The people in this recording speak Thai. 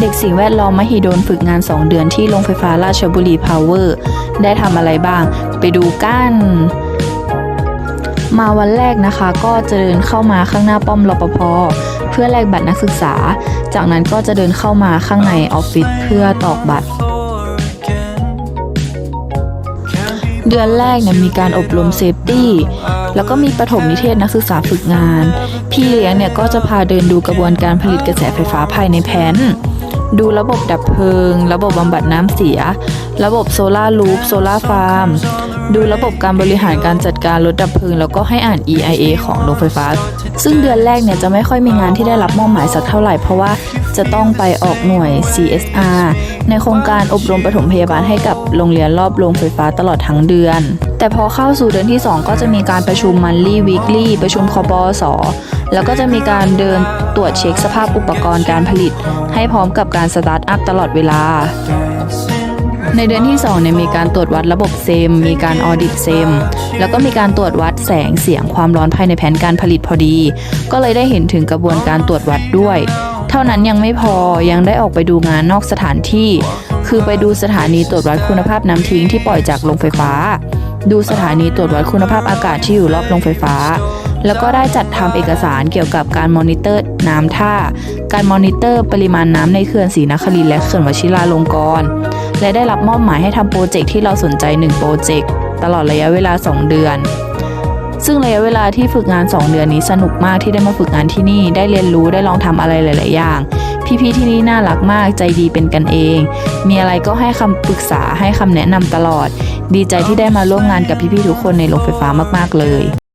เด็กสิ่งแวดล้อมมหิดลฝึกงาน 2 เดือนที่โรงไฟฟ้าราชบุรีพาวเวอร์ได้ทำอะไรบ้าง ไปดูกัน มาวันแรกนะคะก็จะเดินเข้ามาข้างหน้าป้อมรปภเพื่อแลกบัตรนักศึกษา จากนั้นก็จะเดินเข้ามาข้างในออฟฟิศเพื่อตอกบัตร เดือนแรกเนี่ยมีการอบรมเซฟตี้แล้วก็มีปฐมนิเทศนักศึกษาฝึกงาน พี่เลี้ยงเนี่ยก็จะพาเดินดูกระบวนการผลิตกระแสไฟฟ้าภายในแผน ดูระบบดับเพลิง ระบบบำบัดน้ำเสีย ระบบโซลารูฟโซลาฟาร์มดูระบบการบริหารการจัดการรถดับเพลิง แล้วก็ให้อ่าน EIA ของโรงไฟฟ้า ซึ่งเดือนแรกเนี่ยจะไม่ค่อยมีงานที่ได้รับมอบหมายสักเท่าไหร่ เพราะว่าจะต้องไปออกหน่วย CSR ในโครงการอบรมปฐมพยาบาลให้กับโรงเรียนรอบโรงไฟฟ้าตลอดทั้งเดือน แต่พอเข้าสู่เดือนที่ 2 ก็จะมีการประชุมมันลี่วีคลี่ประชุมคอปอสแล้วก็จะมีการเดินตรวจเช็คสภาพอุปกรณ์การผลิต ให้พร้อมกับการสตาร์ทอัพตลอดเวลา ในเดือนที่2เนี่ยมีการตรวจวัดระบบเซม มีการออดิตเซม แล้วก็มีการตรวจวัดแสงเสียงความร้อนภายในแผนการผลิตพอดี ก็เลยได้เห็นถึงกระบวนการตรวจวัดด้วย เท่านั้นยังไม่พอยังได้ออกไปดูงานนอกสถานที่ คือไปดูสถานีตรวจวัดคุณภาพน้ำทิ้งที่ปล่อยจากโรงไฟฟ้า ดูสถานีตรวจวัดคุณภาพอากาศที่อยู่รอบโรงไฟฟ้าแล้วก็ได้จัดทำเอกสารเกี่ยวกับการมอนิเตอร์น้ำท่า การมอนิเตอร์ปริมาณน้ำในเขื่อนศรีนครินทร์และเขื่อนวชิราลงกรณ์ และได้รับมอบหมายให้ทำโปรเจกต์ที่เราสนใจ 1 โปรเจกต์ตลอดระยะเวลา 2 เดือน ซึ่งระยะเวลาที่ฝึกงาน 2 เดือนนี้สนุกมากที่ได้มาฝึกงานที่นี่ ได้เรียนรู้ได้ลองทำอะไรหลาย ๆ อย่างพี่ๆที่นี่น่ารักมากใจดีเป็นกันเอง มีอะไรก็ให้คำปรึกษาให้คำแนะนำตลอด ดีใจที่ได้มาร่วมงานกับพี่ๆทุกคนในโรงไฟฟ้ามากๆเลย